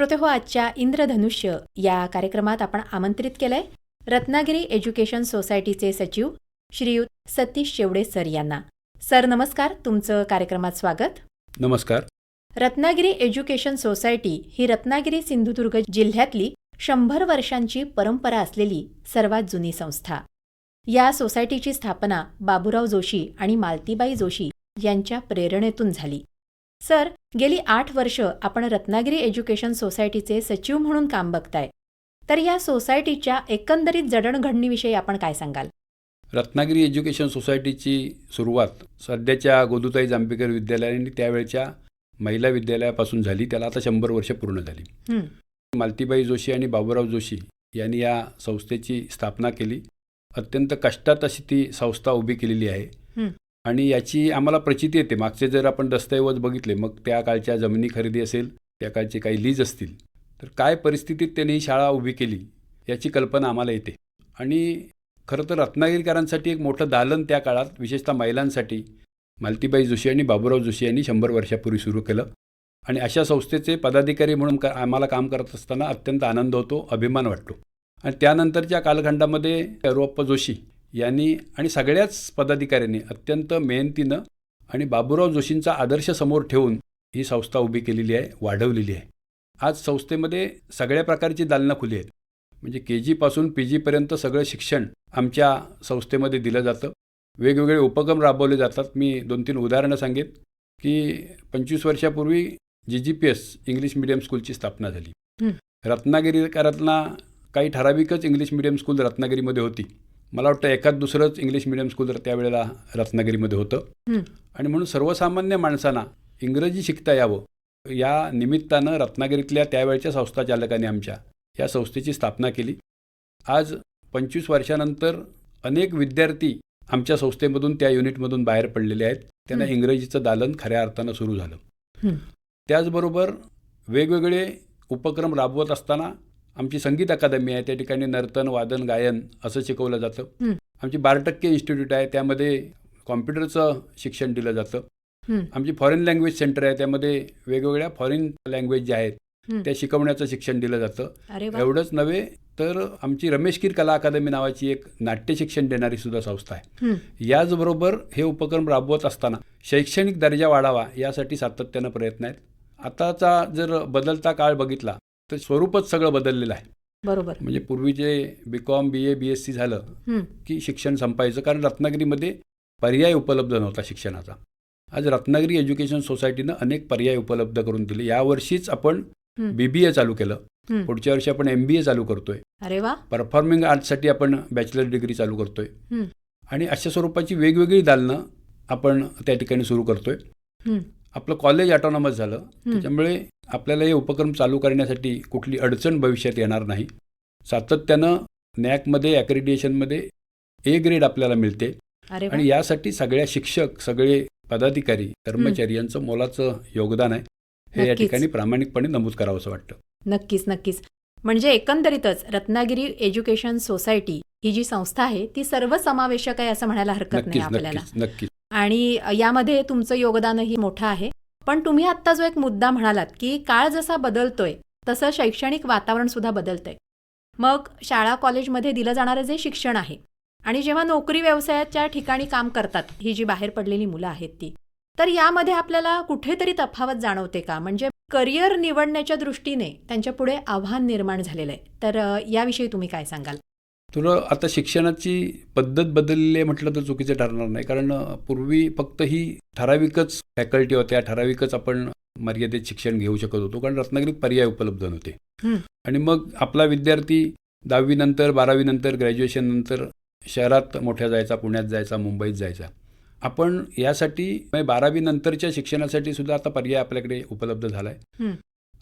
श्रोते हो आजच्या इंद्रधनुष्य या कार्यक्रमात आपण आमंत्रित केलंय रत्नागिरी एज्युकेशन सोसायटीचे सचिव श्रीयुत सतीश शेवडे सर यांना. सर नमस्कार. तुमचं कार्यक्रमात स्वागत. नमस्कार. रत्नागिरी एज्युकेशन सोसायटी ही रत्नागिरी सिंधुदुर्ग जिल्ह्यातली शंभर वर्षांची परंपरा असलेली सर्वात जुनी संस्था. या सोसायटीची स्थापना बाबूराव जोशी आणि मालतीबाई जोशी यांच्या प्रेरणेतून झाली. सर गेली आठ वर्ष आपण रत्नागिरी एज्युकेशन सोसायटीचे सचिव म्हणून काम बघताय. तर या सोसायटीच्या एकंदरीत जडणघडणीविषयी आपण काय सांगाल? रत्नागिरी एज्युकेशन सोसायटीची सुरुवात सध्याच्या गोदुताई जांभेकर विद्यालय आणि त्यावेळच्या महिला विद्यालयापासून झाली. त्याला आता शंभर वर्ष पूर्ण झाली. मालतीबाई जोशी आणि बाबूराव जोशी यांनी या संस्थेची स्थापना केली. अत्यंत कष्टात अशी ती संस्था उभी केलेली आहे. आणि याची आम्हाला प्रचिती येते. मागचे जर आपण दस्तऐवज बघितले मग त्या काळच्या जमिनी खरेदी असेल त्या काळचे काही लीज असतील तर काय परिस्थितीत त्यांनी ही शाळा उभी केली याची कल्पना आम्हाला येते. आणि खरं तर रत्नागिरीकरांसाठी एक मोठं दालन त्या काळात विशेषतः महिलांसाठी मालतीबाई जोशी आणि बाबूराव जोशी यांनी शंभर वर्षापूर्वी सुरू केलं. आणि अशा संस्थेचे पदाधिकारी म्हणून का आम्हाला काम करत असताना अत्यंत आनंद होतो अभिमान वाटतो. आणि त्यानंतरच्या कालखंडामध्ये रोप्पा जोशी यांनी आणि सगळ्याच पदाधिकाऱ्यांनी अत्यंत मेहनतीनं आणि बाबूराव जोशींचा आदर्श समोर ठेवून ही संस्था उभी केलेली आहे वाढवलेली आहे. आज संस्थेमध्ये सगळ्या प्रकारची दालनं खुली आहेत. म्हणजे के जीपासून पी जीपर्यंत सगळं शिक्षण आमच्या संस्थेमध्ये दिलं जातं. वेगवेगळे उपक्रम राबवले जातात. मी दोन तीन उदाहरणं सांगेन की पंचवीस वर्षापूर्वी G G P S English medium स्कूलची स्थापना झाली. रत्नागिरीकरांना काही ठराविकच इंग्लिश मिडियम स्कूल रत्नागिरीमध्ये होती. मला वाटतं एखाद दुसरंच इंग्लिश मिडियम स्कूल त्यावेळेला रत्नागिरीमध्ये होतं. आणि म्हणून सर्वसामान्य माणसांना इंग्रजी शिकता यावं या निमित्तानं रत्नागिरीतल्या त्यावेळच्या संस्था चालकांनी आमच्या या संस्थेची स्थापना केली आज पंचवीस वर्षानंतर अनेक विद्यार्थी आमच्या संस्थेमधून त्या युनिटमधून बाहेर पडलेले आहेत त्यांना. इंग्रजीचं दालन खऱ्या अर्थानं सुरू झालं. त्याचबरोबर वेगवेगळे उपक्रम राबवत असताना आमची संगीत अकादमी आहे त्या ठिकाणी नर्तन वादन गायन असं शिकवलं जातं. आमची बारा टक्के इन्स्टिट्यूट आहे त्यामध्ये कॉम्प्युटरचं शिक्षण दिलं जातं. आमची फॉरेन लँग्वेज सेंटर आहे त्यामध्ये वेगवेगळ्या फॉरेन लँग्वेज ज्या आहेत. त्या शिकवण्याचं शिक्षण दिलं जातं. एवढंच नव्हे तर आमची रमेशकीर कला अकादमी नावाची एक नाट्य शिक्षण देणारी सुद्धा संस्था आहे. याचबरोबर हे उपक्रम राबवत असताना शैक्षणिक दर्जा वाढावा यासाठी सातत्यानं प्रयत्न आहेत. आताचा जर बदलता काळ बघितला तर स्वरूपच सगळं बदललेलं आहे. बरोबर. म्हणजे पूर्वी जे B com B A B S C झालं की शिक्षण संपायचं कारण रत्नागिरीमध्ये पर्याय उपलब्ध नव्हता शिक्षणाचा. आज रत्नागिरी एज्युकेशन सोसायटीनं अनेक पर्याय उपलब्ध करून दिले. यावर्षीच आपण हं. बी बी ए चालू केलं. पुढच्या वर्षी आपण एम बी ए चालू करतोय. अरे वा. परफॉर्मिंग आर्ट्ससाठी आपण बॅचलर डिग्री चालू करतोय. आणि अशा स्वरूपाची वेगवेगळी दालनं आपण त्या ठिकाणी सुरू करतोय. आपलं कॉलेज ऑटोनॉमस झालं. त्याच्यामुळे आपल्याला हे उपक्रम चालू करण्यासाठी कुठली अडचण भविष्यात येणार नाही. सातत्यानं नॅकमध्ये ॲक्रेडिएशनमध्ये ए ग्रेड आपल्याला मिळते. आणि यासाठी सगळ्या शिक्षक सगळे पदाधिकारी कर्मचारी यांचं मोलाचं योगदान आहे. हे या. ठिकाणी प्रामाणिकपणे नमूद करावं असं वाटतं. नक्कीच नक्कीच. म्हणजे एकंदरीतच रत्नागिरी एज्युकेशन सोसायटी ही जी संस्था आहे ती सर्वसमावेशक आहे असं म्हणायला हरकत नाही आपल्याला. नक्कीच. आणि यामध्ये तुमचं योगदानही मोठं आहे. पण तुम्ही आत्ता जो एक मुद्दा म्हणालात की काळ जसा बदलतोय तसं शैक्षणिक वातावरण सुद्धा बदलतंय. मग शाळा कॉलेजमध्ये दिलं जाणारं जे शिक्षण आहे आणि जेव्हा नोकरी व्यवसायाच्या ठिकाणी काम करतात ही जी बाहेर पडलेली मुलं आहेत ती तर यामध्ये आपल्याला कुठेतरी तफावत जाणवते का? म्हणजे करिअर निवडण्याच्या दृष्टीने त्यांच्या पुढे आव्हान निर्माण झालेलं आहे. तर याविषयी तुम्ही काय सांगाल? तुला आता शिक्षणाची पद्धत बदलली आहे म्हटलं तर चुकीचं ठरणार नाही कारण पूर्वी फक्त ही ठराविकच फॅकल्टी होत्या ठराविकच आपण मर्यादित शिक्षण घेऊ शकत होतो कारण रत्नागिरीत पर्याय उपलब्ध नव्हते. आणि मग आपला विद्यार्थी दहावीनंतर बारावीनंतर ग्रॅज्युएशननंतर शहरात मोठ्या जायचा पुण्यात जायचा मुंबईत जायचा आपण यासाठी म्हणजे बारावीनंतरच्या शिक्षणासाठी सुद्धा आता पर्याय आपल्याकडे उपलब्ध झाला आहे.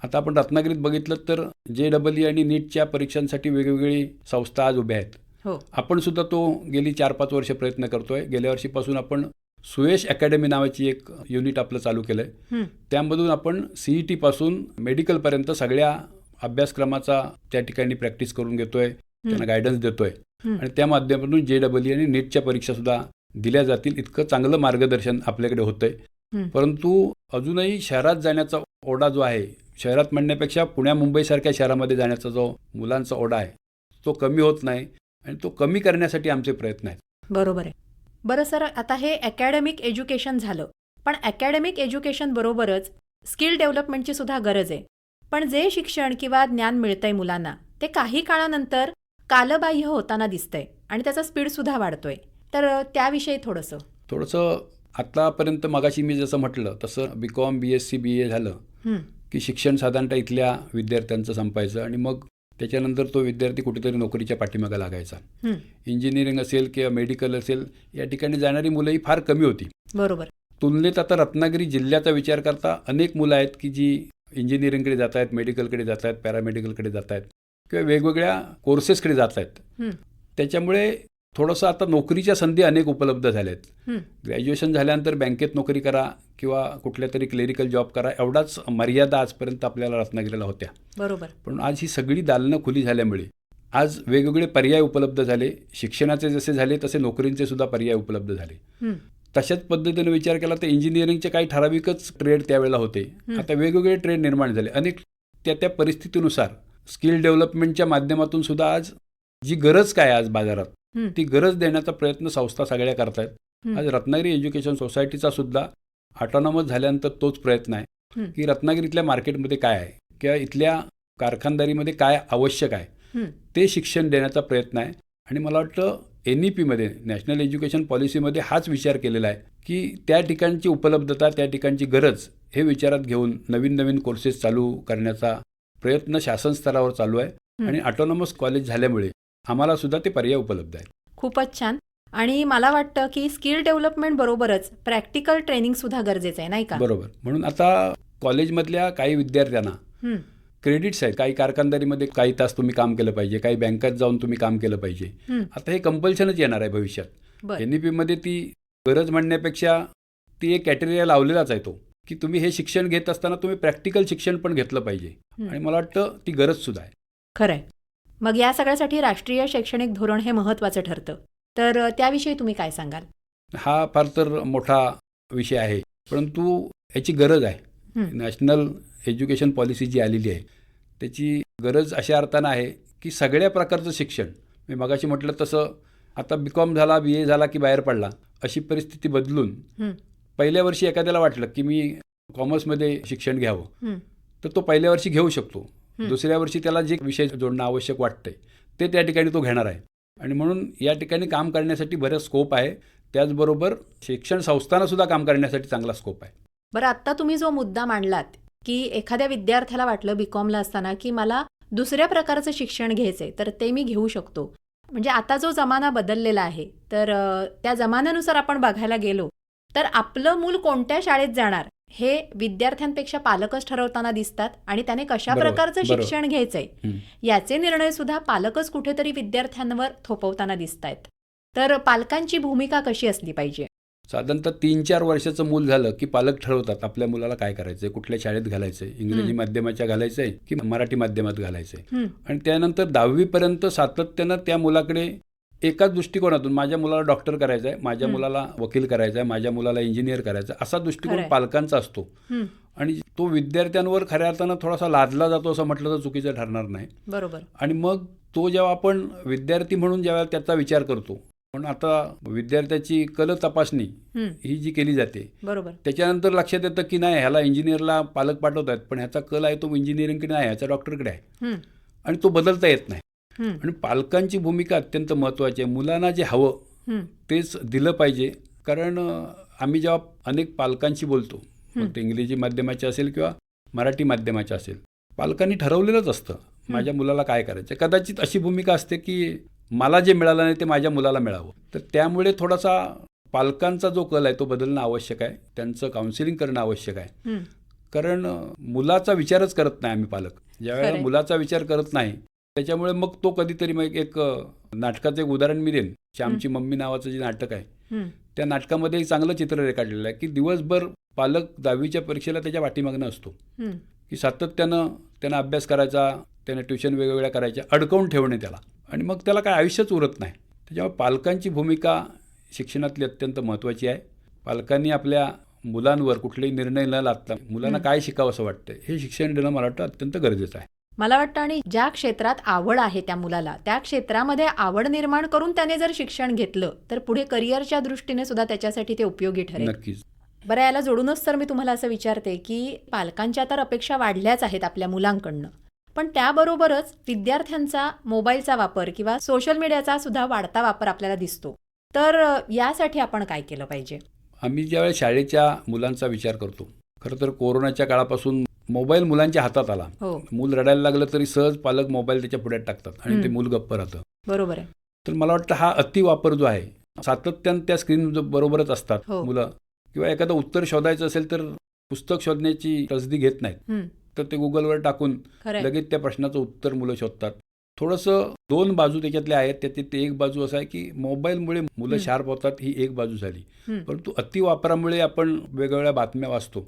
आता आपण रत्नागिरीत बघितलं तर जे डबल ई आणि नीटच्या परीक्षांसाठी वेगवेगळी संस्था आज उभ्या आहेत. हो. आपण सुद्धा तो गेली चार पाच वर्ष प्रयत्न करतोय. गेल्या वर्षीपासून आपण सुयश अकॅडमी नावाची एक युनिट आपलं चालू केलं आहे त्यामधून आपण सीई टीपासून मेडिकलपर्यंत सगळ्या अभ्यासक्रमाचा त्या ठिकाणी प्रॅक्टिस करून घेतोय. त्यांना गायडन्स देतोय. आणि त्या माध्यमातून जे डबल ई आणि नीटच्या परीक्षा सुद्धा दिल्या जातील. इतकं चांगलं मार्गदर्शन आपल्याकडे होतंय. परंतु अजूनही शहरात जाण्याचा ओढा जो आहे शहरात म्हणण्यापेक्षा पुण्या मुंबईसारख्या शहरामध्ये जाण्याचा जो मुलांचा ओढा आहे तो कमी होत नाही आणि तो कमी करण्यासाठी आमचे प्रयत्न आहेत. बरोबर आहे. बरं सर आता हे अकॅडमिक एज्युकेशन झालं. पण अकॅडमिक एज्युकेशन बरोबरच स्किल डेव्हलपमेंटची सुद्धा गरज आहे. पण जे शिक्षण किंवा ज्ञान मिळतंय मुलांना ते काही काळानंतर कालबाह्य होताना दिसतंय आणि त्याचा स्पीड सुद्धा वाढतोय. तर त्याविषयी थोडंसं. थोडंसं आत्तापर्यंत मगाशी मी जसं म्हटलं तसं B com B S C B A झालं की शिक्षण साधारणतः इथल्या विद्यार्थ्यांचं संपायचं आणि मग त्याच्यानंतर तो विद्यार्थी कुठेतरी नोकरीच्या पाठीमागे लागायचा. हं, इंजिनिअरिंग असेल किंवा मेडिकल असेल या ठिकाणी जाणारी मुलंही फार कमी होती. बरोबर. तुलनेत आता रत्नागिरी जिल्ह्याचा विचार करता अनेक मुलं आहेत की जी इंजिनिअरिंगकडे जात आहेत मेडिकलकडे जात आहेत पॅरामेडिकलकडे जात आहेत किंवा वेगवेगळ्या कोर्सेसकडे जात आहेत. हं, त्याच्यामुळे थोडंसं आता नोकरीच्या संधी अनेक उपलब्ध झाल्या आहेत हं, ग्रॅज्युएशन झाल्यानंतर बँकेत नोकरी करा किंवा कुठल्या तरी क्लेरिकल जॉब करा एवढाच मर्यादा आजपर्यंत आपल्याला रत्नागिरीला होत्या. बरोबर. पण आज ही सगळी दालनं खुली झाल्यामुळे आज वेगवेगळे पर्याय उपलब्ध झाले. शिक्षणाचे जसे झाले तसे नोकरींचे सुद्धा पर्याय उपलब्ध झाले. तशाच पद्धतीने विचार केला तर इंजिनिअरिंगचे काही ठराविकच ट्रेड त्यावेळेला होते. आता वेगवेगळे ट्रेड निर्माण झाले. अनेक त्या त्या परिस्थितीनुसार स्किल डेव्हलपमेंटच्या माध्यमातून सुद्धा आज जी गरज काय आज बाजारात? ती गरज देण्याचा प्रयत्न संस्था सगळ्या करतायत. आज रत्नागिरी एज्युकेशन सोसायटीचा सुद्धा ऑटोनॉमस झाल्यानंतर तोच प्रयत्न आहे. की रत्नागिरीतल्या मार्केटमध्ये काय आहे किंवा इथल्या कारखानदारीमध्ये काय आवश्यक आहे ते शिक्षण देण्याचा प्रयत्न आहे आणि मला वाटतं एन ई पीमध्ये नॅशनल एज्युकेशन पॉलिसीमध्ये हाच विचार केलेला आहे की त्या ठिकाणची उपलब्धता त्या ठिकाणची गरज हे विचारात घेऊन नवीन नवीन कोर्सेस चालू करण्याचा प्रयत्न शासन स्तरावर चालू आहे. आणि ऑटोनॉमस कॉलेज झाल्यामुळे आम्हाला सुद्धा ते पर्याय उपलब्ध आहेत. खूपच छान. आणि मला वाटतं की स्किल डेव्हलपमेंट बरोबरच प्रॅक्टिकल ट्रेनिंग सुद्धा गरजेचं आहे नाही का? बरोबर. म्हणून आता कॉलेजमधल्या काही विद्यार्थ्यांना क्रेडिट्स आहेत. काही कारखानदारीमध्ये काही तास तुम्ही काम केलं पाहिजे काही बँकात जाऊन तुम्ही काम केलं पाहिजे. आता हे कंपल्शनच येणार आहे भविष्यात. बरं. एन ई पीमध्ये ती गरज म्हणण्यापेक्षा ती एक कॅटेरिया लावलेलाच आहे तो की तुम्ही हे शिक्षण घेत असताना तुम्ही प्रॅक्टिकल शिक्षण पण घेतलं पाहिजे. आणि मला वाटतं ती गरज सुद्धा आहे. खरंय मग या सगळ्यासाठी राष्ट्रीय शैक्षणिक धोरण हे महत्त्वाचं ठरतं. तर त्याविषयी तुम्ही काय सांगाल? हा फार तर मोठा विषय आहे. परंतु याची गरज आहे. नॅशनल एज्युकेशन पॉलिसी जी आलेली आहे त्याची गरज अशा अर्थानं आहे की सगळ्या प्रकारचं शिक्षण मी मगाशी म्हटलं तसं आता बी कॉम झाला बी ए झाला की बाहेर पडला अशी परिस्थिती बदलून पहिल्या वर्षी एखाद्याला वाटलं की मी कॉमर्समध्ये शिक्षण घ्यावं. तर तो पहिल्या वर्षी घेऊ शकतो. दुसऱ्या वर्षी त्याला जे विषय जोडणं आवश्यक वाटतंय ते त्या ठिकाणी तो घेणार आहे. आणि म्हणून या ठिकाणी काम करण्यासाठी बरेच स्कोप आहे. त्याचबरोबर शिक्षण संस्थांना सुद्धा काम करण्यासाठी चांगला स्कोप आहे. बरं आत्ता तुम्ही जो मुद्दा मांडलात की एखाद्या विद्यार्थ्याला वाटलं बी कॉमला असताना की मला दुसऱ्या प्रकारचं शिक्षण घ्यायचंय तर ते मी घेऊ शकतो. म्हणजे आता जो जमाना बदललेला आहे तर त्या जमान्यानुसार आपण बघायला गेलो तर आपलं मूल कोणत्या शाळेत जाणार? हे विद्यार्थ्यांपेक्षा पालकच ठरवताना दिसतात आणि त्याने कशा प्रकारचं. शिक्षण घ्यायचंय. याचे निर्णय सुद्धा पालकच कुठेतरी विद्यार्थ्यांवर थोपवताना दिसत आहेत तर पालकांची भूमिका कशी असली पाहिजे साधारणतः तीन चार वर्षाचं मूल झालं की पालक ठरवतात आपल्या मुलाला काय करायचंय कुठल्या शाळेत घालायचंय इंग्रजी. माध्यमाच्या घालायचंय की मराठी माध्यमात घालायचंय आणि त्यानंतर दहावीपर्यंत सातत्यानं त्या मुलाकडे एकाच दृष्टिकोनातून माझ्या मुलाला डॉक्टर करायचं आहे माझ्या. मुलाला वकील करायचं आहे माझ्या मुलाला इंजिनियर करायचं आहे असा दृष्टिकोन. पालकांचा असतो. आणि तो विद्यार्थ्यांवर खऱ्या अर्थानं थोडासा लादला जातो असं म्हटलं तर चुकीचं ठरणार नाही. बरोबर. आणि मग तो जेव्हा आपण विद्यार्थी म्हणून जेव्हा त्याचा विचार करतो पण आता विद्यार्थ्याची कल तपासणी हं, जी केली जाते बरोबर. त्याच्यानंतर लक्षात येतं की नाही ह्याला इंजिनियरला पालक पाठवत आहेत पण ह्याचा कल आहे तो इंजिनिअरिंगकडे नाही ह्याचा डॉक्टरकडे आहे. आणि तो बदलता येत नाही. आणि पालकांची भूमिका अत्यंत महत्त्वाची आहे. मुलांना जे हवं तेच दिलं पाहिजे. कारण आम्ही जेव्हा अनेक पालकांशी बोलतो मग ते इंग्रजी माध्यमाचे असेल किंवा मराठी माध्यमाचे असेल पालकांनी ठरवलेलंच असतं माझ्या मुलाला काय करायचं कदाचित अशी भूमिका असते की मला जे मिळालं नाही ते माझ्या मुलाला मिळावं. तर त्यामुळे थोडासा पालकांचा जो कल आहे तो बदलणं आवश्यक आहे. त्यांचं काउन्सिलिंग करणं आवश्यक आहे. कारण मुलाचा विचारच करत नाही आम्ही पालक. ज्यावेळेला. मुलाचा विचार करत नाही त्याच्यामुळे मग तो कधीतरी मग एक नाटकाचं एक उदाहरण मी देईन. श्यामची मम्मी नावाचं जे नाटक आहे. त्या नाटकामध्ये एक चांगलं चित्र रेखाटलेलं आहे की दिवसभर पालक दहावीच्या परीक्षेला त्याच्या पाठीमागणं असतो. हं, की सातत्यानं त्यानं अभ्यास करायचा त्यानं ट्युशन वेगवेगळ्या करायच्या अडकवून ठेवणे त्याला. आणि मग त्याला काय आयुष्यच उरत नाही. त्याच्यामुळे पालकांची भूमिका शिक्षणातली अत्यंत महत्त्वाची आहे. पालकांनी आपल्या मुलांवर कुठलेही निर्णय न लादता मुलांना. काय शिकावं असं वाटतं हे शिक्षण देणं मला वाटतं अत्यंत गरजेचं आहे. मला वाटतं आणि ज्या क्षेत्रात आवड आहे त्या मुलाला त्या क्षेत्रामध्ये आवड निर्माण करून त्याने जर शिक्षण घेतलं तर पुढे करिअरच्या दृष्टीने सुद्धा त्याच्यासाठी ते उपयोगी ठरेल. नक्कीच. बरं याला जोडूनच तर मी तुम्हाला असं विचारते की पालकांच्या तर अपेक्षा वाढल्याच आहेत आपल्या मुलांकडनं पण त्याबरोबरच विद्यार्थ्यांचा मोबाईलचा वापर किंवा सोशल मीडियाचा सुद्धा वाढता वापर आपल्याला दिसतो. तर यासाठी आपण काय केलं पाहिजे? आम्ही ज्यावेळेस शाळेच्या मुलांचा विचार करतो खरं तर कोरोनाच्या काळापासून मोबाईल मुलांच्या हातात आला. हो. मूल रडायला लागलं तरी सहज पालक मोबाईल त्याच्या पुढ्यात टाकतात आणि. ते मूल गप्प राहतं. बरोबर आहे. तर मला वाटतं हा अतिवापर जो आहे सातत्यानं त्या स्क्रीन बरोबरच असतात हो. मुलं. किंवा एखादं उत्तर शोधायचं असेल तर पुस्तक शोधण्याची तसदी घेत नाहीत. तर ते गुगलवर टाकून. लगेच त्या प्रश्नाचं उत्तर मुलं शोधतात. थोडंसं दोन बाजू त्याच्यातले आहेत त्याची ते एक बाजू असं आहे की मोबाईलमुळे मुलं. शार्प होतात ही एक बाजू झाली. परंतु अतिवापरामुळे आपण वेगवेगळ्या बातम्या वाचतो.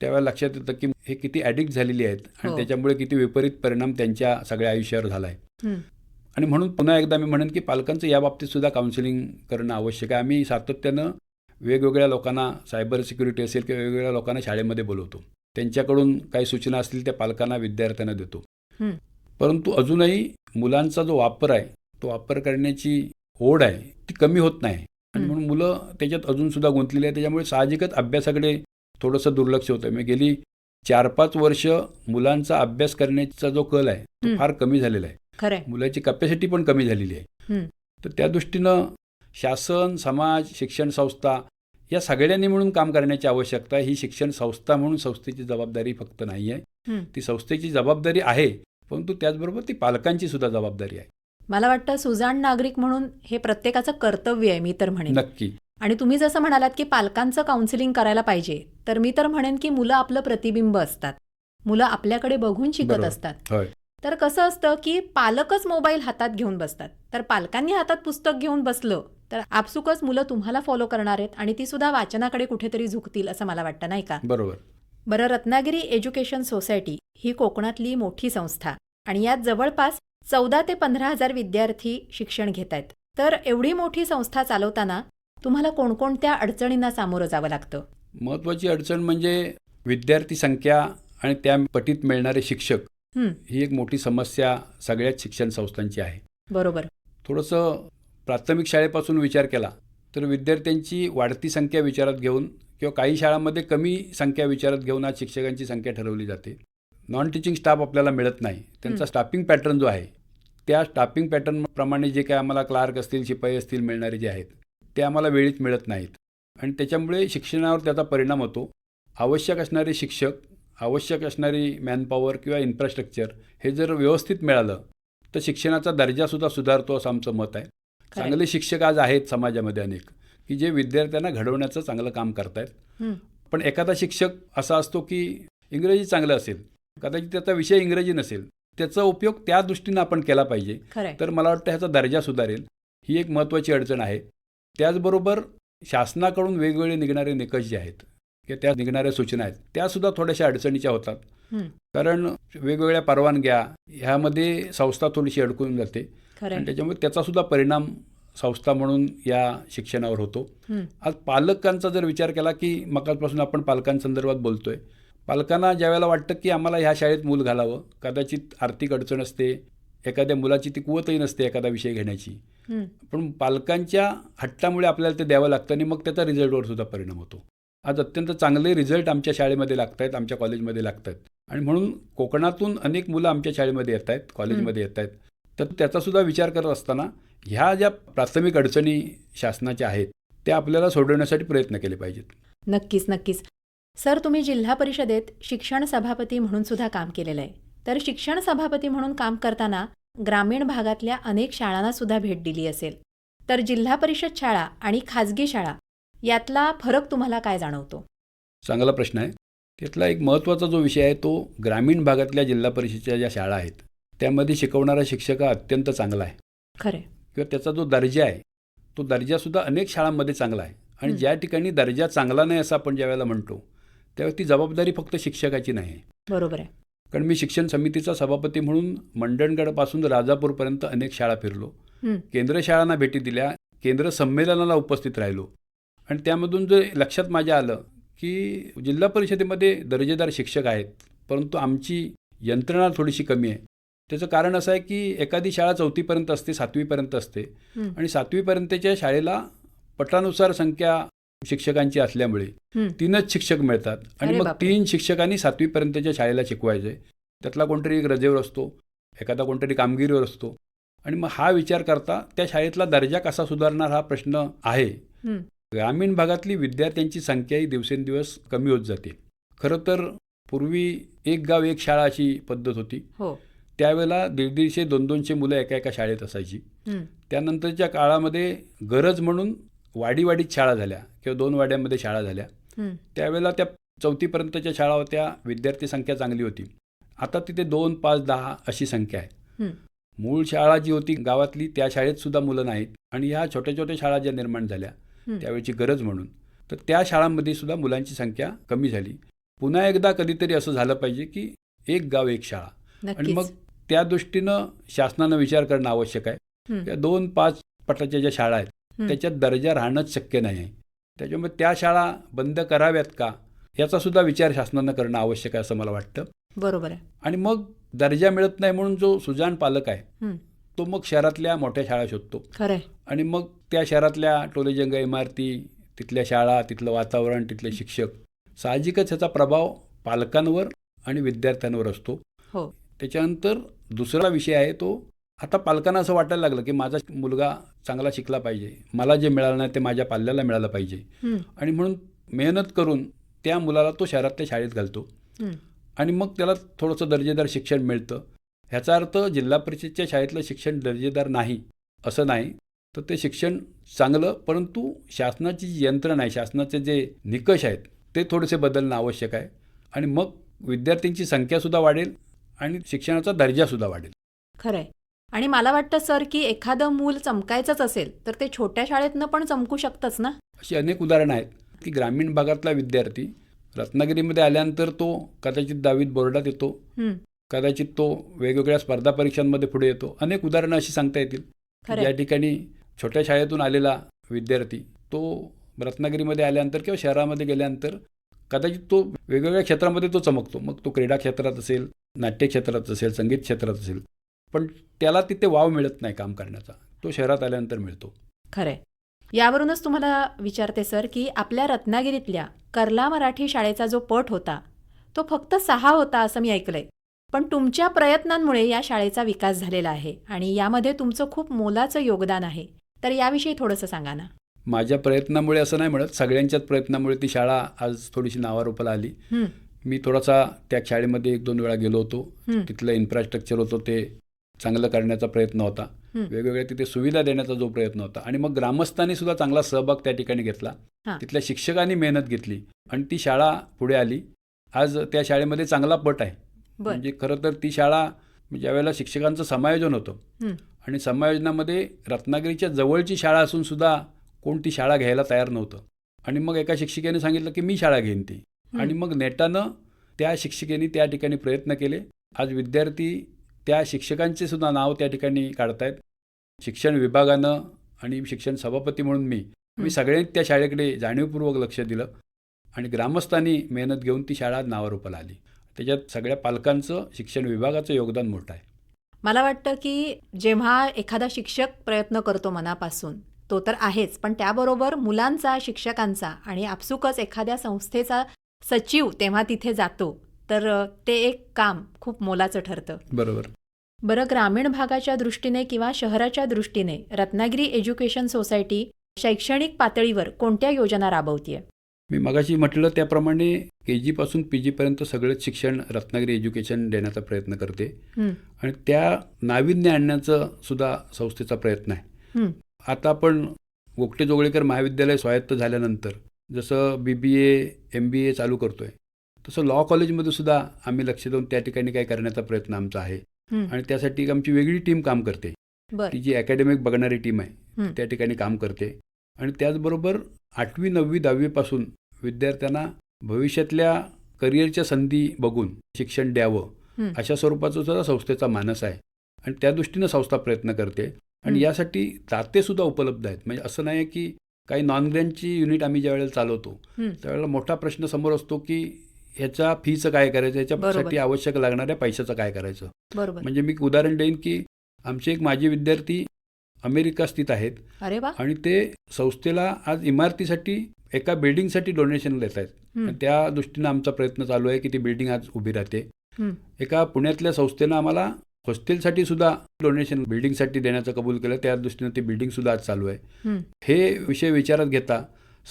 त्यावेळेला लक्षात येतं की हे किती ॲडिक्ट झालेली आहेत आणि हो. त्याच्यामुळे किती विपरीत परिणाम त्यांच्या सगळ्या आयुष्यावर झाला आहे हं. आणि म्हणून पुन्हा एकदा मी म्हणेन की पालकांचं या बाबतीत सुद्धा काउन्सिलिंग करणं आवश्यक आहे आम्ही सातत्यानं वेगवेगळ्या लोकांना सायबर सिक्युरिटी असेल किंवा वेगवेगळ्या लोकांना शाळेमध्ये बोलवतो त्यांच्याकडून काही सूचना असतील त्या पालकांना विद्यार्थ्यांना देतो. परंतु अजूनही मुलांचा जो वापर आहे तो वापर करण्याची ओढ आहे ती कमी होत नाही आणि. म्हणून मुलं त्याच्यात अजून सुद्धा गुंतलेली आहे त्याच्यामुळे साहजिकच अभ्यासाकडे थोडंसं दुर्लक्ष होतं मी गेली चार पाच वर्ष मुलांचा अभ्यास करण्याचा जो कल आहे तो. फार कमी झालेला आहे. मुलाची कपॅसिटी पण कमी झालेली आहे. तर त्या दृष्टीनं शासन समाज शिक्षण संस्था या सगळ्यांनी म्हणून काम करण्याची आवश्यकता आहे ही शिक्षण संस्था म्हणून संस्थेची जबाबदारी फक्त नाही आहे हं. ती संस्थेची जबाबदारी आहे परंतु त्याचबरोबर ती पालकांची सुद्धा जबाबदारी आहे मला वाटतं सुजाण नागरिक म्हणून हे प्रत्येकाचं कर्तव्य आहे मी तर म्हणेन नक्की आणि तुम्ही जसं म्हणालात की पालकांचं काउन्सिलिंग करायला पाहिजे तर मी तर म्हणेन की मुलं आपलं प्रतिबिंब असतात. मुलं आपल्याकडे बघून शिकत. असतात. तर कसं असतं की पालकच मोबाईल हातात घेऊन बसतात. तर पालकांनी हातात पुस्तक घेऊन बसलं तर आपसुकच मुलं तुम्हाला फॉलो करणार आहेत आणि ती सुद्धा वाचनाकडे कुठेतरी झुकतील असं मला वाटतं नाही का? बरोबर. बरं रत्नागिरी एज्युकेशन सोसायटी ही कोकणातली मोठी संस्था आणि यात जवळपास चौदा ते पंधरा हजार विद्यार्थी शिक्षण घेत आहेत. तर एवढी मोठी संस्था चालवताना तुम्हाला कोणकोणत्या अडचणींना सामोरं जावं लागतं? महत्त्वाची अडचण म्हणजे विद्यार्थी संख्या आणि त्या पटीत मिळणारे शिक्षक. हं, एक मोठी समस्या सगळ्याच शिक्षण संस्थांची आहे. बरोबर. थोडंसं प्राथमिक शाळेपासून विचार केला तर विद्यार्थ्यांची वाढती संख्या विचारात घेऊन किंवा काही शाळांमध्ये कमी संख्या विचारात घेऊन आज शिक्षकांची संख्या ठरवली जाते. नॉन टीचिंग स्टाफ आपल्याला मिळत नाही. त्यांचा. स्टाफिंग पॅटर्न जो आहे त्या स्टाफिंग पॅटर्नप्रमाणे जे काय आम्हाला क्लार्क असतील शिपाई असतील मिळणारे जे आहेत ते आम्हाला वेळीच मिळत नाहीत. आणि त्याच्यामुळे शिक्षणावर त्याचा परिणाम होतो. आवश्यक असणारे शिक्षक आवश्यक असणारी मॅनपॉवर किंवा इन्फ्रास्ट्रक्चर हे जर व्यवस्थित मिळालं तर शिक्षणाचा दर्जासुद्धा सुधारतो असं आमचं मत आहे. चांगले शिक्षक आज आहेत समाजामध्ये अनेक की जे विद्यार्थ्यांना घडवण्याचं चांगलं काम करतायत. पण एखादा शिक्षक असा असतो की इंग्रजी चांगलं असेल कदाचित त्याचा विषय इंग्रजी नसेल त्याचा उपयोग त्या दृष्टीनं आपण केला पाहिजे. तर मला वाटतं ह्याचा दर्जा सुधारेल. ही एक महत्त्वाची अडचण आहे. त्याचबरोबर शासनाकडून वेगवेगळे निघणारे निकष जे आहेत किंवा त्या निघणाऱ्या सूचना आहेत त्यासुद्धा थोड्याशा अडचणीच्या होतात. कारण वेगवेगळ्या परवानग्या ह्यामध्ये संस्था थोडीशी अडकून जाते. आणि त्याच्यामुळे त्याचासुद्धा परिणाम संस्था म्हणून या शिक्षणावर होतो. आज पालकांचा जर विचार केला की मकाचपासून आपण पालकांसंदर्भात बोलतोय पालकांना ज्यावेळेला वाटतं की आम्हाला ह्या शाळेत मूल घालावं कदाचित आर्थिक अडचण असते एखाद्या मुलाची ती कुवतही नसते एखादा विषय घेण्याची पण पालकांच्या हट्टामुळे आपल्याला ते द्यावं लागतं आणि मग त्याचा रिझल्टवर सुद्धा परिणाम होतो. आज अत्यंत चांगले रिझल्ट आमच्या शाळेमध्ये लागत आहेत आमच्या कॉलेजमध्ये लागत आहेत आणि म्हणून कोकणातून अनेक मुलं आमच्या शाळेमध्ये येत आहेत कॉलेजमध्ये येत आहेत तर त्याचासुद्धा विचार करत असताना ह्या ज्या प्राथमिक अडचणी शासनाच्या आहेत त्या आपल्याला सोडवण्यासाठी प्रयत्न केले पाहिजेत. नक्कीच नक्कीच. सर तुम्ही जिल्हा परिषदेत शिक्षण सभापती म्हणून सुद्धा काम केलेलं आहे. तर शिक्षण सभापती म्हणून काम करताना ग्रामीण भागातल्या अनेक शाळांना सुद्धा भेट दिली असेल. तर जिल्हा परिषद शाळा आणि खाजगी शाळा यातला फरक तुम्हाला काय जाणवतो? चांगला प्रश्न आहे. त्यातला एक महत्त्वाचा जो विषय आहे तो ग्रामीण भागातल्या जिल्हा परिषदेच्या ज्या शाळा आहेत त्यामध्ये शिकवणारा शिक्षक हा अत्यंत चांगला आहे. खरे किंवा त्याचा जो दर्जा आहे तो दर्जासुद्धा अनेक शाळांमध्ये चांगला आहे. आणि. ज्या ठिकाणी दर्जा चांगला नाही असं आपण ज्यावेळेला म्हणतो त्यावेळी ती जबाबदारी फक्त शिक्षकाची नाही. बरोबर आहे. कारण मी शिक्षण समितीचा सभापती म्हणून मंडणगडपासून राजापूरपर्यंत अनेक शाळा फिरलो. केंद्र शाळांना भेटी दिल्या केंद्र संमेलनाला उपस्थित राहिलो. आणि त्यामधून जे लक्षात माझ्या आलं की जिल्हा परिषदेमध्ये दर्जेदार शिक्षक आहेत परंतु आमची यंत्रणा थोडीशी कमी आहे. त्याचं कारण असं आहे की एखादी शाळा चौथीपर्यंत असते सातवीपर्यंत असते. आणि सातवीपर्यंतच्या शाळेला पटानुसार संख्या शिक्षकांची असल्यामुळे. तीनच शिक्षक मिळतात. आणि मग. तीन शिक्षकांनी सातवीपर्यंतच्या शाळेला शिकवायचे त्यातला कोणतरी एक रजेवर असतो एखादा कोणतरी कामगिरीवर असतो. आणि मग हा विचार करता त्या शाळेतला दर्जा कसा सुधारणार हा प्रश्न आहे. ग्रामीण भागातली विद्यार्थ्यांची संख्याही दिवसेंदिवस कमी होत जाते. खरं तर पूर्वी एक गाव एक शाळा अशी पद्धत होती. हो. त्यावेळेला दीड दीडशे दोन दोनशे मुलं एका एका शाळेत असायची. त्यानंतरच्या काळामध्ये गरज म्हणून वाडी वाडीत शाळा झाल्या. किंवा दोन वाड्यांमध्ये शाळा झाल्या. त्यावेळेला त्या चौथीपर्यंतच्या शाळा होत्या विद्यार्थी संख्या चांगली होती आता तिथे दोन पाच दहा अशी संख्या आहे. मूळ शाळा जी होती गावातली त्या शाळेत सुद्धा मुलं नाहीत आणि ह्या छोट्या छोट्या शाळा ज्या निर्माण झाल्या. त्यावेळची गरज म्हणून तर त्या शाळांमध्ये सुद्धा मुलांची संख्या कमी झाली पुन्हा एकदा कधीतरी असं झालं पाहिजे की एक गाव एक शाळा आणि मग त्या दृष्टीनं शासनानं विचार करणं आवश्यक आहे हं. या दोन पाच पटाच्या ज्या शाळा आहेत. त्याच्यात दर्जा राहणंच शक्य नाही आहे त्याच्यामुळे त्या शाळा बंद कराव्यात का? याचा सुद्धा विचार शासनानं करणं आवश्यक आहे असं मला वाटतं. बरोबर आहे. आणि मग दर्जा मिळत नाही म्हणून जो सुजाण पालक आहे. तो मग शहरातल्या मोठ्या शाळा शोधतो. खरं आणि मग त्या शहरातल्या टोलेजंग इमारती तिथल्या शाळा तिथलं वातावरण तिथले शिक्षक साहजिकच ह्याचा प्रभाव पालकांवर आणि विद्यार्थ्यांवर असतो. हो. त्याच्यानंतर दुसरा विषय आहे तो आता पालकांना असं वाटायला लागलं की माझा मुलगा चांगला शिकला पाहिजे. मला जे मिळालं नाही ते माझ्या पाल्याला मिळालं पाहिजे. आणि म्हणून मेहनत करून त्या मुलाला तो शहरातल्या शाळेत घालतो. आणि मग त्याला थोडंसं दर्जेदार शिक्षण मिळतं. ह्याचा अर्थ जिल्हा परिषदच्या शाळेतलं शिक्षण दर्जेदार नाही असं नाही. तर ते शिक्षण चांगलं परंतु शासनाची जी यंत्रणा आहे शासनाचे जे निकष आहेत ते थोडेसे बदलणं आवश्यक आहे. आणि मग विद्यार्थ्यांची संख्यासुद्धा वाढेल आणि शिक्षणाचा दर्जासुद्धा वाढेल. खरं आहे आणि मला वाटतं सर की एखादं मूल चमकायचंच असेल तर ते छोट्या शाळेतनं पण चमकू शकतंच ना अशी अनेक उदाहरणं आहेत की ग्रामीण भागातला विद्यार्थी रत्नागिरीमध्ये आल्यानंतर तो कदाचित दहावीत बोर्डात येतो. कदाचित तो वेगवेगळ्या स्पर्धा परीक्षांमध्ये पुढे येतो अनेक उदाहरणं अशी सांगता येतील या. ठिकाणी छोट्या शाळेतून आलेला विद्यार्थी तो रत्नागिरीमध्ये आल्यानंतर किंवा शहरामध्ये गेल्यानंतर कदाचित तो वेगवेगळ्या क्षेत्रामध्ये तो चमकतो मग तो क्रीडा क्षेत्रात असेल नाट्य क्षेत्रात असेल संगीत क्षेत्रात असेल पण त्याला तिथे वाव मिळत नाही काम करण्याचा. तो शहरात आल्यानंतर मिळतो. खरंय. यावरूनच तुम्हाला विचारते सर की आपल्या रत्नागिरीतल्या कर्ला मराठी शाळेचा जो पट होता तो फक्त सहा होता असं मी ऐकलंय. पण तुमच्या प्रयत्नांमुळे या शाळेचा विकास झालेला आहे आणि यामध्ये तुमचं खूप मोलाचं योगदान आहे. तर याविषयी थोडंसं सांगा ना. माझ्या प्रयत्नामुळे असं नाही म्हणत सगळ्यांच्याच प्रयत्नामुळे ती शाळा आज थोडीशी नावारूपाला आली. मी थोडासा त्या शाळेमध्ये एक दोन वेळा गेलो होतो. तिथलं इन्फ्रास्ट्रक्चर होतं ते चांगलं करण्याचा प्रयत्न होता. वेगवेगळ्या तिथे सुविधा देण्याचा जो प्रयत्न होता. आणि मग ग्रामस्थांनी सुद्धा चांगला सहभाग त्या ठिकाणी घेतला. तिथल्या शिक्षकांनी मेहनत घेतली आणि ती शाळा पुढे आली. आज त्या शाळेमध्ये चांगला पट आहे. म्हणजे खरं तर ती शाळा ज्यावेळेला शिक्षकांचं समायोजन होतं आणि समायोजनामध्ये रत्नागिरीच्या जवळची शाळा असून सुद्धा कोण ती शाळा घ्यायला तयार नव्हतं. आणि मग एका शिक्षिकेने सांगितलं की मी शाळा घेईन ती. आणि मग नेटानं त्या शिक्षिकेने त्या ठिकाणी प्रयत्न केले. आज विद्यार्थी त्या शिक्षकांचे सुद्धा नाव त्या ठिकाणी काढतायत. शिक्षण विभागानं आणि शिक्षण सभापती म्हणून मी. मी सगळ्यांनी त्या शाळेकडे जाणीवपूर्वक लक्ष दिलं आणि ग्रामस्थांनी मेहनत घेऊन ती शाळा नावारूपाला आली. त्याच्यात सगळ्या पालकांचं शिक्षण विभागाचं योगदान मोठं आहे. मला वाटतं की जेव्हा एखादा शिक्षक प्रयत्न करतो मनापासून तो तर आहेच पण त्याबरोबर मुलांचा शिक्षकांचा आणि आपसुकच एखाद्या संस्थेचा सचिव तेव्हा तिथे जातो तर ते एक काम खूप मोलाचं ठरतं. बरोबर. बरं ग्रामीण भागाच्या दृष्टीने किंवा शहराच्या दृष्टीने रत्नागिरी एज्युकेशन सोसायटी शैक्षणिक पातळीवर कोणत्या योजना राबवतीये? मी मगाशी म्हटलं त्याप्रमाणे के जीपासून पी जीपर्यंत सगळंच शिक्षण रत्नागिरी एज्युकेशन देण्याचा प्रयत्न करते. आणि त्या नाविन्य आणण्याचं सुद्धा संस्थेचा प्रयत्न आहे. आता आपण गोगटे जोगळेकर महाविद्यालय स्वायत्त झाल्यानंतर जसं बी बी ए एम बी ए चालू करतोय तसं लॉ कॉलेजमध्ये सुद्धा आम्ही लक्ष देऊन त्या ठिकाणी काय करण्याचा प्रयत्न आमचा आहे. आणि त्यासाठी आमची वेगळी टीम काम करते ती जी अकॅडमिक बघणारी टीम आहे. त्या ठिकाणी काम करते आणि त्याचबरोबर आठवी नववी दहावीपासून विद्यार्थ्यांना भविष्यातल्या करिअरच्या संधी बघून शिक्षण द्यावं. अशा स्वरूपाचा सुद्धा संस्थेचा मानस आहे आणि त्या दृष्टीनं संस्था प्रयत्न करते आणि. यासाठी तातेसुद्धा उपलब्ध आहेत म्हणजे असं नाही की काही नॉन ग्रँटची युनिट आम्ही ज्यावेळेला चालवतो. त्यावेळेला मोठा प्रश्न समोर असतो की ह्याच्या फीचं काय करायचं? ह्याच्यासाठी बरोबर. आवश्यक लागणाऱ्या पैशाचं काय करायचं? बरोबर. म्हणजे मी उदाहरण देईन की आमचे एक माजी विद्यार्थी अमेरिका स्थित आहेत. अरे आणि ते संस्थेला आज इमारतीसाठी एका बिल्डिंगसाठी डोनेशन देत आहेत. त्या दृष्टीनं आमचा प्रयत्न चालू आहे की ती बिल्डिंग आज उभी राहते. एका पुण्यातल्या संस्थेनं आम्हाला हॉस्टेलसाठी सुद्धा डोनेशन बिल्डिंगसाठी देण्याचं कबूल केलं. त्या दृष्टीनं ती बिल्डिंग सुद्धा आज चालू आहे. हं. विषय विचारात घेता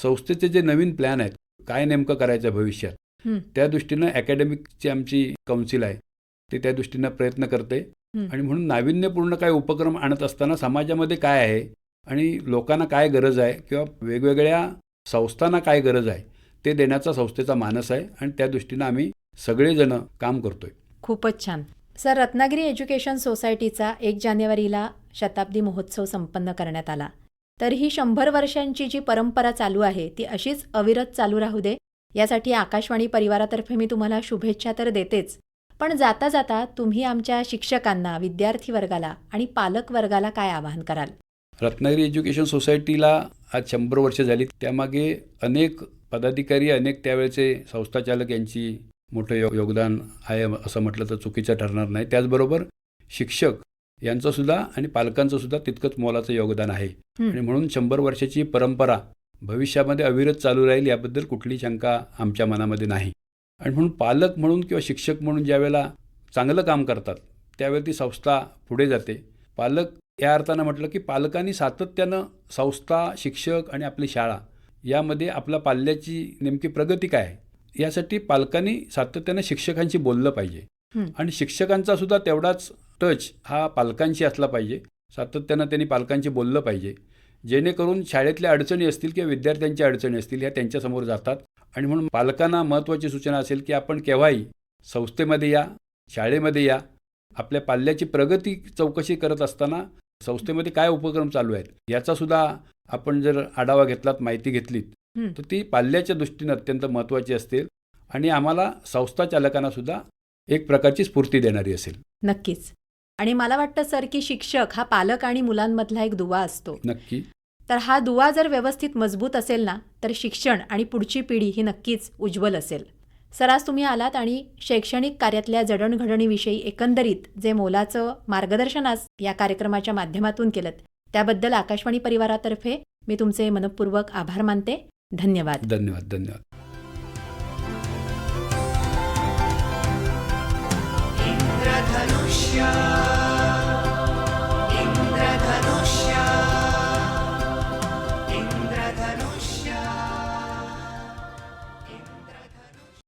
संस्थेचे जे नवीन प्लॅन आहेत काय नेमकं करायचं भविष्यात. त्या दृष्टीनं अकॅडमिकची आमची काउन्सिल आहे. ते त्या दृष्टीनं प्रयत्न करते. आणि म्हणून नाविन्यपूर्ण काय उपक्रम आणत असताना समाजामध्ये काय आहे आणि लोकांना काय गरज आहे किंवा वेगवेगळ्या संस्थांना काय गरज आहे ते देण्याचा संस्थेचा मानस आहे आणि त्या दृष्टीनं आम्ही सगळेजण काम करतोय. खूपच छान. सर रत्नागिरी एज्युकेशन सोसायटीचा एक जानेवारीला शताब्दी महोत्सव संपन्न करण्यात आला. तर ही शंभर वर्षांची जी परंपरा चालू आहे ती अशीच अविरत चालू राहू दे. यासाठी आकाशवाणी परिवारातर्फे मी तुम्हाला शुभेच्छा तर देतेच. पण जाता जाता तुम्ही आमच्या शिक्षकांना विद्यार्थी वर्गाला आणि पालक वर्गाला काय आवाहन कराल? रत्नागिरी एज्युकेशन सोसायटीला आज शंभर वर्ष झाली. त्यामागे अनेक पदाधिकारी अनेक त्यावेळेचे संस्थाचालक यांची मोठं यो योगदान आहे असं म्हटलं तर चुकीचं ठरणार नाही. त्याचबरोबर शिक्षक यांचं सुद्धा आणि पालकांचं सुद्धा तितकंच मोलाचं योगदान आहे. आणि म्हणून शंभर वर्षाची परंपरा भविष्यामध्ये अविरत चालू राहील याबद्दल कुठली शंका आमच्या मनामध्ये नाही. आणि म्हणून पालक म्हणून किंवा शिक्षक म्हणून ज्यावेळेला चांगलं काम करतात त्यावेळी ती संस्था पुढे जाते. पालक या अर्थानं म्हटलं की पालकांनी सातत्यानं संस्था शिक्षक आणि आपली शाळा यामध्ये आपल्या पाल्याची नेमकी प्रगती काय आहे यासाठी पालकांनी सातत्यानं शिक्षकांशी बोललं पाहिजे. आणि शिक्षकांचा सुद्धा तेवढाच टच हा पालकांशी असला पाहिजे. सातत्यानं त्यांनी पालकांशी बोललं पाहिजे. जेणेकरून शाळेतल्या अडचणी असतील किंवा विद्यार्थ्यांच्या अडचणी असतील ह्या त्यांच्यासमोर जातात. आणि म्हणून पालकांना महत्त्वाची सूचना असेल की आपण केव्हाही संस्थेमध्ये या शाळेमध्ये या आपल्या पाल्याची प्रगती चौकशी करत असताना संस्थेमध्ये काय उपक्रम चालू आहेत याचा सुद्धा आपण जर आढावा घेतलात माहिती घेतलीत. तर ती पाल्याच्या दृष्टीनं अत्यंत महत्त्वाची असते आणि आम्हाला संस्था चालकांना सुद्धा एक प्रकारची स्फूर्ती देणारी असेल. नक्कीच. आणि मला वाटतं सर की शिक्षक हा पालक आणि मुलांमधला एक दुवा असतो. नक्की. तर हा दुवा जर व्यवस्थित मजबूत असेल ना तर शिक्षण आणि पुढची पिढी ही नक्कीच उज्ज्वल असेल. सर आज तुम्ही आलात आणि शैक्षणिक कार्यातल्या जडणघडणीविषयी एकंदरीत जे मोलाचं मार्गदर्शन आज या कार्यक्रमाच्या माध्यमातून केलं त्याबद्दल आकाशवाणी परिवारातर्फे मी तुमचे मनपूर्वक आभार मानते. धन्यवाद. धन्यवाद धन्यवाद. इंद्रधनुष्य